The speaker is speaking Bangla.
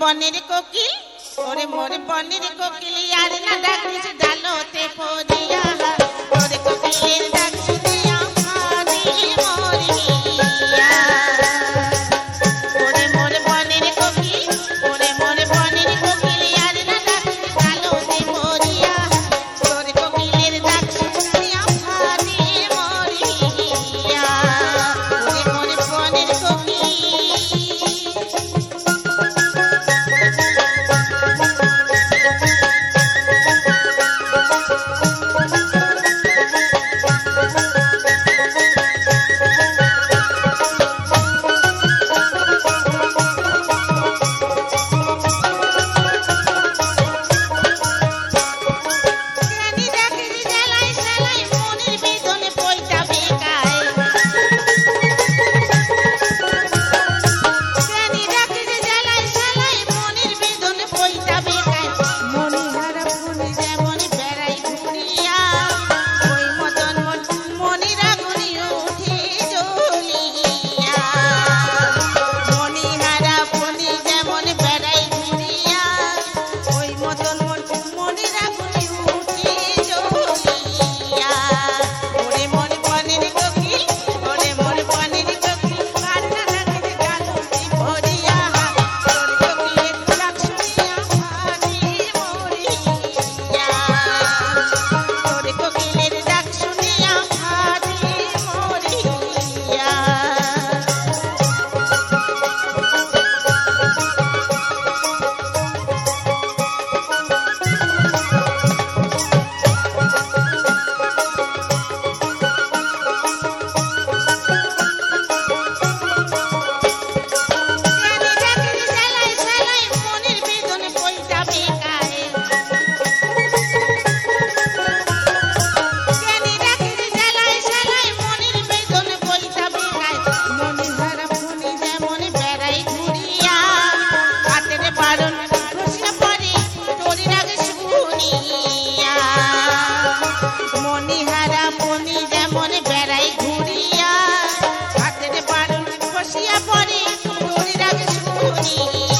বনের কোকিল ওরে মোর বনের কোকিল আর না ডাকিস ডালোতে পড়িয়া yeah. Thank you.